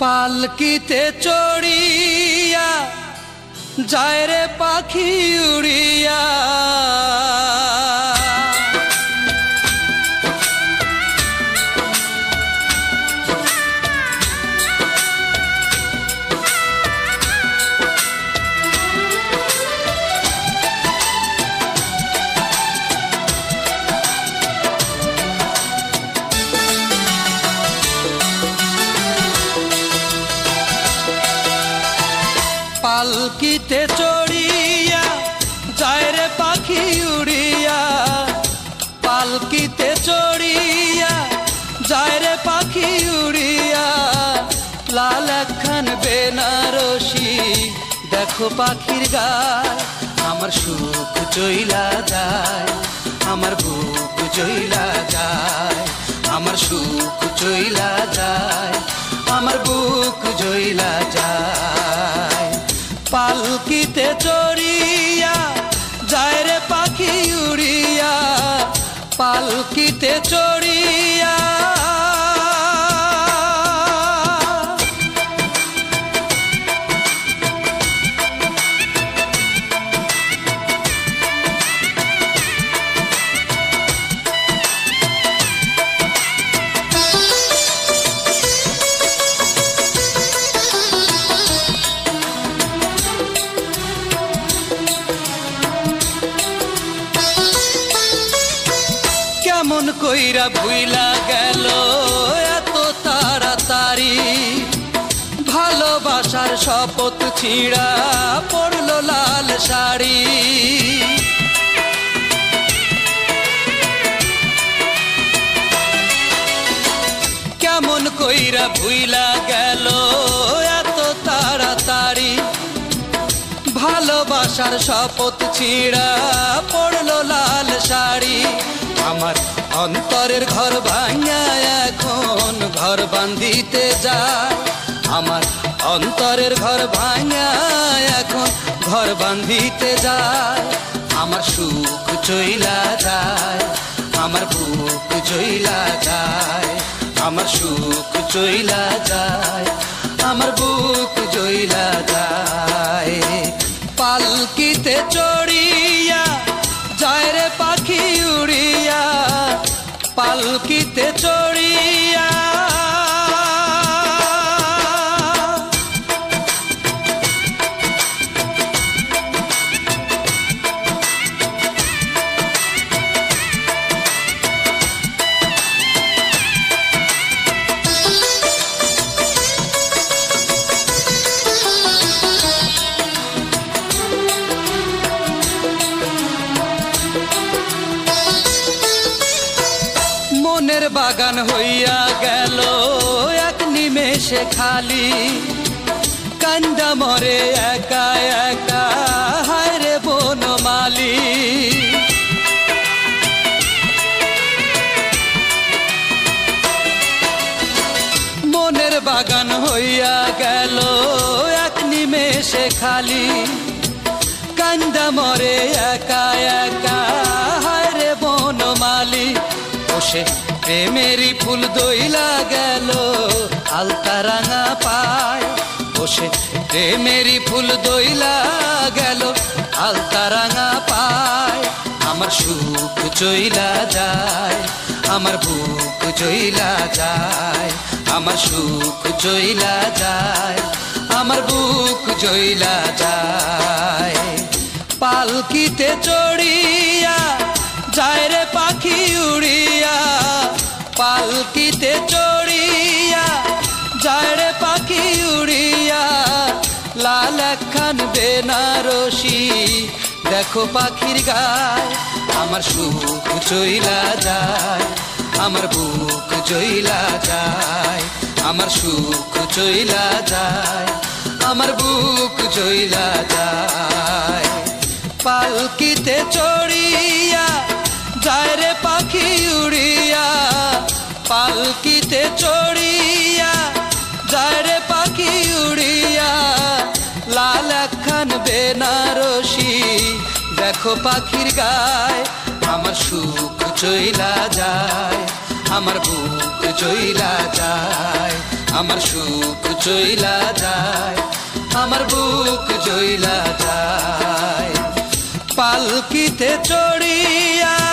পালকিতে চড়িয়া যায় রে পাখি উড়িয়া। পালকিতে চড়িয়া, যায় রে পাখি উড়িয়া। লাল খান বেনারসি, দেখো পাখির গায় আমার সুখ চইলা যায়, আমার বুক চইলা যায়, আমার সুখ চইলা পালকিতে চড়িয়া কেমন কইরা ভুইলা গেল এত তাড়াতাড়ি। ভালোবাসার শপথ ছিঁড়া পড়ল লাল শাড়ি। কেমন কইরা ভুইলা গেল এত তাড়াতাড়ি। ভালোবাসার শপথ ছিঁড়া পড়ল লাল শাড়ি। আমার অন্তরের ঘর ভাঙা এখন ঘর বান্ধিতে যায়। আমার অন্তরের ঘর ভাঙা এখন ঘর বান্ধিতে যায়। আমার সুখ চইলা যায়, আমার বুক চইলা যায়, আমার সুখ চইলা যায়, আমার বুক জইলা যায়। পালকিতে চড়িয়া পালকিতে মনের বাগান হইয়া গেল। এক নিমেষে খালি। কান্দা মরে একা একা। হায় রে বনমালি মনের বাগান হইয়া গেল। এক নিমেষে খালি। কান্দা মরে একা একা। হায় রে বনমালি বসে প্রেমেরই ফুল দইলা গেল, আলতা রাঙা পায় বসে। প্রেমেরই ফুল দইলা গেল, আলতা রাঙা পায়। আমার সুখ চইলা যায়, আমার বুক চইলা যায়, আমার সুখ চইলা যায়, আমার বুক জইলা যায়। পালকিতে চড়িয়া একখান বেনারসি। দেখো পাখির গায়, আমার সুখ চইলা যায়, আমার বুক জইলা যায়, আমার সুখ চইলা যায়, আমার বুক জইলা যায়। পালকিতে চড়িয়া যায় রে পাখি উড়িয়া, পালকিতে চড়িয়া যায় রে দেখো পাখির গায়, আমার সুখ চইলা যায়, আমার বুক চইলা যায়, আমার সুখ চইলা যায়, আমার বুক চইলা যায়। পালকিতে চড়িয়া